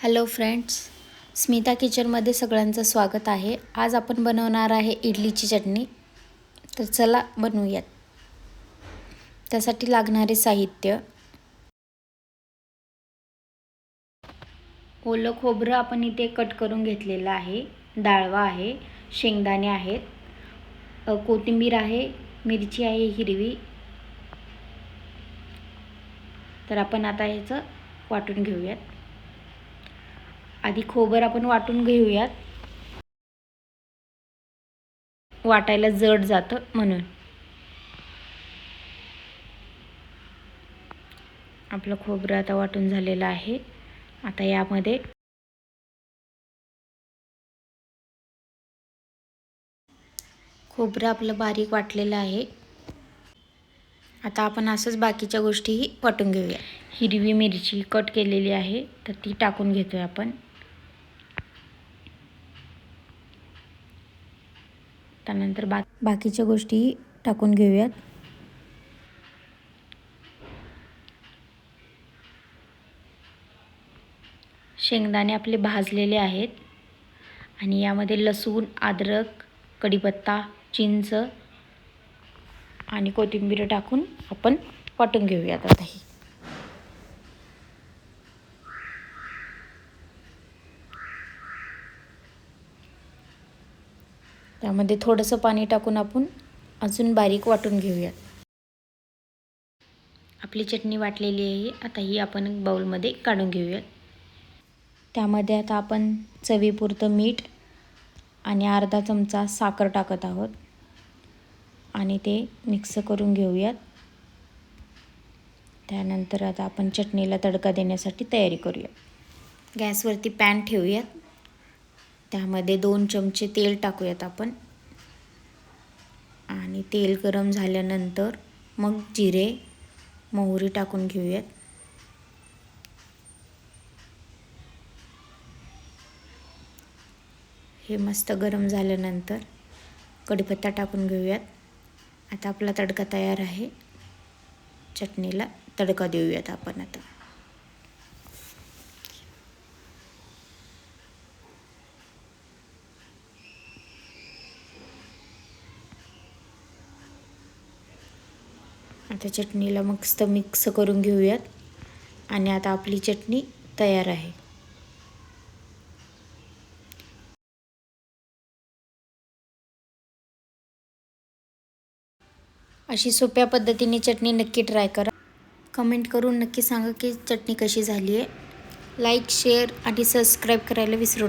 Hello friends Smita किचनमध्ये सगळ्यांचं स्वागत आहे. आज आपण बनवणार आहे इडलीची चटणी. तर चला बनवूयात. त्यासाठी लागणारे साहित्य. ओलं खोबरं आपण इथे कट करून घेतलेलं आहे. डाळवा आहे शेंगदाणे आहेत कोथिंबीर आहे मिरची आहे हिरवी. तर आपण आता ह्याचं वाटून घेऊयात. आधी खोबर आपण वाटून घेऊयात. वाटायला जड जातं म्हणून. आपलं खोबरं आता वाटून झालेलं आहे. आता यामध्ये खोबरं आपलं बारीक वाटलेलं आहे. आता आपण असंच बाकीच्या गोष्टीही वाटून घेऊया. हिरवी मिरची कट केलेली आहे तर ती टाकून घेतोय आपण. त्यानंतर बा बाकीच्या गोष्टी टाकून घेऊयात. शेंगदाणे आपले भाजलेले आहेत. आणि यामध्ये लसूण अद्रक कढीपत्ता चिंच आणि कोथिंबीर टाकून आपण वाटून घेऊयात आता ही त्यामध्ये थोडंसं पाणी टाकून आपण अजून बारीक वाटून घेऊयात. आपली चटणी वाटलेली आहे. आता ही आपण बाऊलमध्ये काढून घेऊयात. त्यामध्ये आता आपण चवीपुरतं मीठ आणि अर्धा चमचा साखर टाकत आहोत. आणि ते मिक्स करून घेऊयात. त्यानंतर आता आपण चटणीला तडका देण्यासाठी तयारी करूया गॅसवरती पॅन ठेवूयात. त्यामध्ये दोन चमचे तेल टाकूयात आपण. आणि तेल गरम झाल्यानंतर मग जिरे मोहरी टाकून घेऊयात. हे मस्त गरम झाल्यानंतर कढीपत्ता टाकून घेऊयात. आता आपला तडका तयार आहे. चटणीला तडका देऊयात आपण आता. आता चटणीला मस्त मिक्स करून घेऊयात. आणि आता आपली चटणी तयार आहे. अशी सोप्या पद्धतीने चटणी नक्की ट्राय करा. कमेंट करून नक्की सांगा की चटणी कशी झाली आहे लाईक शेअर आणि सबस्क्राईब करायला विसरू नका.